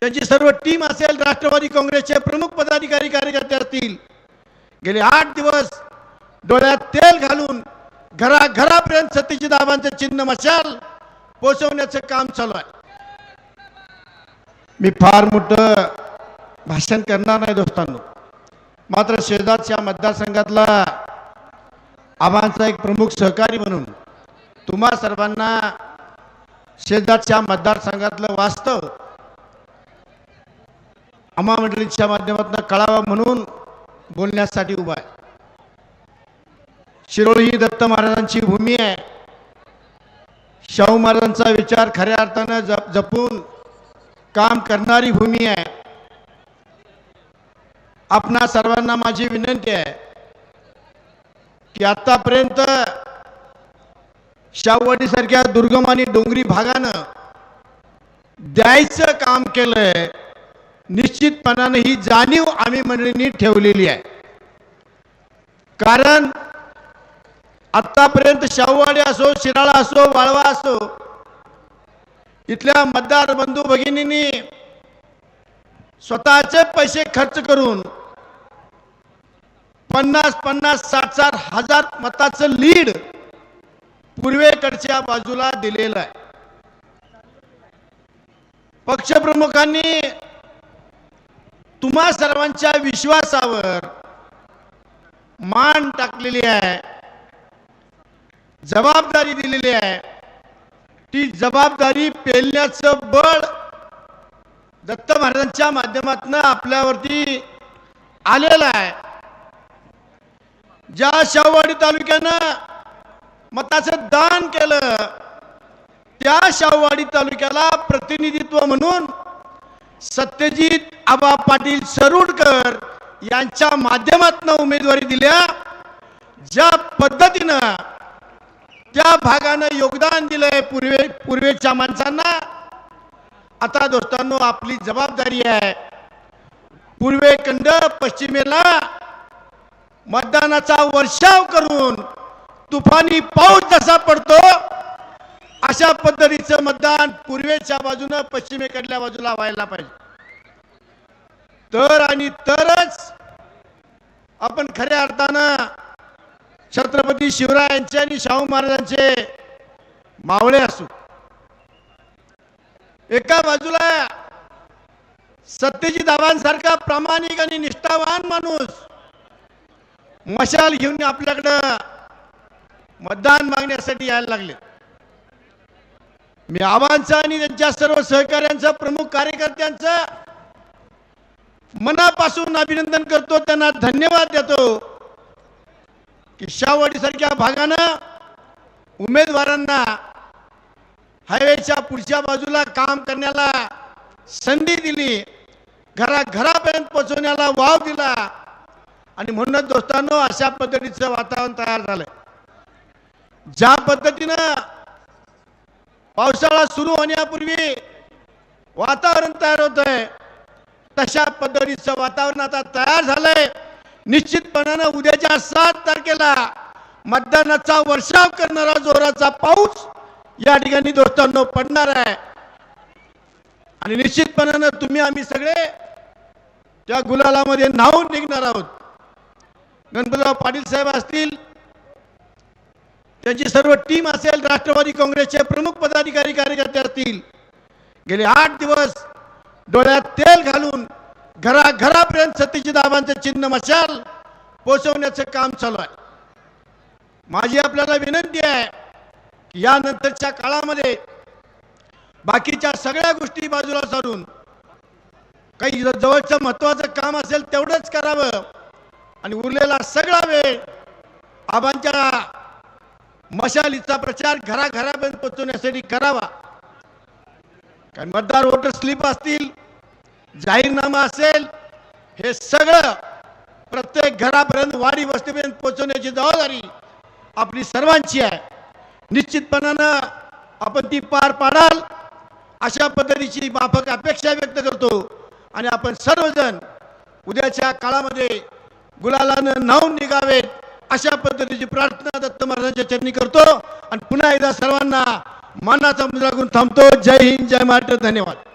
त्यांची सर्व टीम असेल राष्ट्रवादी काँग्रेसचे प्रमुख पदाधिकारी कार्यकर्ते असतील गेले आठ दिवस डोळ्यात तेल घालून घराघरापर्यंत सत्यजित आबांचं चिन्ह मशाल पोचवण्याचं काम चालू आहे. मी फार मोठं भाषण करणार नाही दोस्तांनो. मात्र शेजारच्या मतदारसंघातला आबांचा एक प्रमुख सहकारी म्हणून तुम्हा सर्वांना शेजारच्या मतदारसंघातलं वास्तव अमा मंडळीच्या माध्यमातून कळावा म्हणून बोलण्यासाठी उभा आहे. शिरोळी ही दत्त महाराजांची भूमी आहे. शाहू महाराजांचा विचार खऱ्या अर्थानं जप जपून काम करणारी भूमी आहे. आपणा सर्वांना माझी विनंती आहे की आतापर्यंत शाहूवाडीसारख्या दुर्गम आणि डोंगरी भागानं द्यायचं काम केलंय निश्चितपणाने ही जाणीव आम्ही मंडळींनी ठेवलेली आहे. कारण आतापर्यंत शाहूवाडी असो शिराळा असो वाळवा असो इथल्या मतदार बंधू भगिनींनी स्वतःचे पैसे खर्च करून पन्नास पन्नास साठ साठ हजार मताचं लीड पूर्वेकडच्या बाजूला दिलेलं आहे. पक्षप्रमुखांनी तुम्हा सर्वांच्या विश्वासावर मान टाकलेली आहे जबाबदारी दिलेली आहे. ती जबाबदारी पेलण्याचं बळ दत्त महाराजांच्या माध्यमातून आपल्यावरती आलेलं आहे. ज्या शाहूवाडी तालुक्यानं मताचं दान केलं त्या शाहूवाडी तालुक्याला प्रतिनिधित्व म्हणून सत्यजित आबा पाटील सरुडकर यांच्या माध्यमातून उमेदवारी दिल्या. ज्या पद्धतीनं त्या भागानं योगदान दिलंय पूर्वे पूर्वेच्या माणसांना. आता दोस्तांनो आपली जबाबदारी आहे. पूर्वेकंड पश्चिमेला मतदानाचा वर्षाव करून तुफानी पाऊस जसा पडतो अशा पद्धतीचं मतदान पूर्वेच्या बाजूनं पश्चिमेकडल्या बाजूला व्हायला पाहिजे. तर आणि तरच आपण खऱ्या अर्थानं छत्रपती शिवरायांचे आणि शाहू महाराजांचे मावळे असू. एका बाजूला सत्यजित दाबांसारखा प्रामाणिक आणि निष्ठावान माणूस मशाल घेऊन आपल्याकडं मतदान मागण्यासाठी यायला लागले. मी आव्हानचं आणि त्यांच्या सर्व सहकाऱ्यांचं प्रमुख कार्यकर्त्यांचं मनापासून अभिनंदन करतो त्यांना धन्यवाद देतो की शाहवाडीसारख्या भागानं उमेदवारांना हायवेच्या पुढच्या बाजूला काम करण्याला संधी दिली घराघरापर्यंत पोहोचवण्याला वाव दिला आणि म्हणूनच दोस्तांनो अशा पद्धतीचं वातावरण तयार झालंय. ज्या पद्धतीनं पावसाळा सुरू होण्यापूर्वी वातावरण तयार होत आहे तशा पद्धतीचं वातावरण आता तयार झालंय. निश्चितपणानं उद्याच्या सात तारखेला मतदानाचा वर्षाव करणारा जोराचा पाऊस या ठिकाणी दोस्तांनो पडणार आहे. आणि निश्चितपणानं तुम्ही आम्ही सगळे त्या गुलालामध्ये न्हावून निघणार आहोत. गणपतराव पाटील साहेब असतील त्यांची सर्व टीम असेल राष्ट्रवादी काँग्रेसचे प्रमुख पदाधिकारी कार्यकर्ते असतील. गेले आठ दिवस डोळ्यात तेल घालून घराघरापर्यंत सत्यजित आबांचं चिन्ह मशाल पोचवण्याचं काम चालू आहे. माझी आपल्याला विनंती आहे की यानंतरच्या काळामध्ये बाकीच्या सगळ्या गोष्टी बाजूला सारून काही जवळचं महत्वाचं काम असेल तेवढंच करावं. आणि उरलेला सगळा वेळ आबांच्या मशालीचा प्रचार घराघरापर्यंत पोहोचवण्यासाठी करावा. कारण मतदार वोटर स्लिप असतील जाहीरनामा असेल हे सगळं प्रत्येक घरापर्यंत वाडी वस्तीपर्यंत पोहोचवण्याची जबाबदारी आपली सर्वांची आहे. निश्चितपणानं आपण ती पार पाडाल अशा पद्धतीची माफक अपेक्षा व्यक्त करतो आणि आपण सर्वजण उद्याच्या काळामध्ये गुलालानं न्हावून निघावेत. अशा पद्धतीची प्रार्थना दत्त महाराजांच्या चरणी करतो. आणि पुन्हा एकदा सर्वांना मानाचा मुद्रा करून थांबतो. जय हिंद जय महाराष्ट्र. धन्यवाद.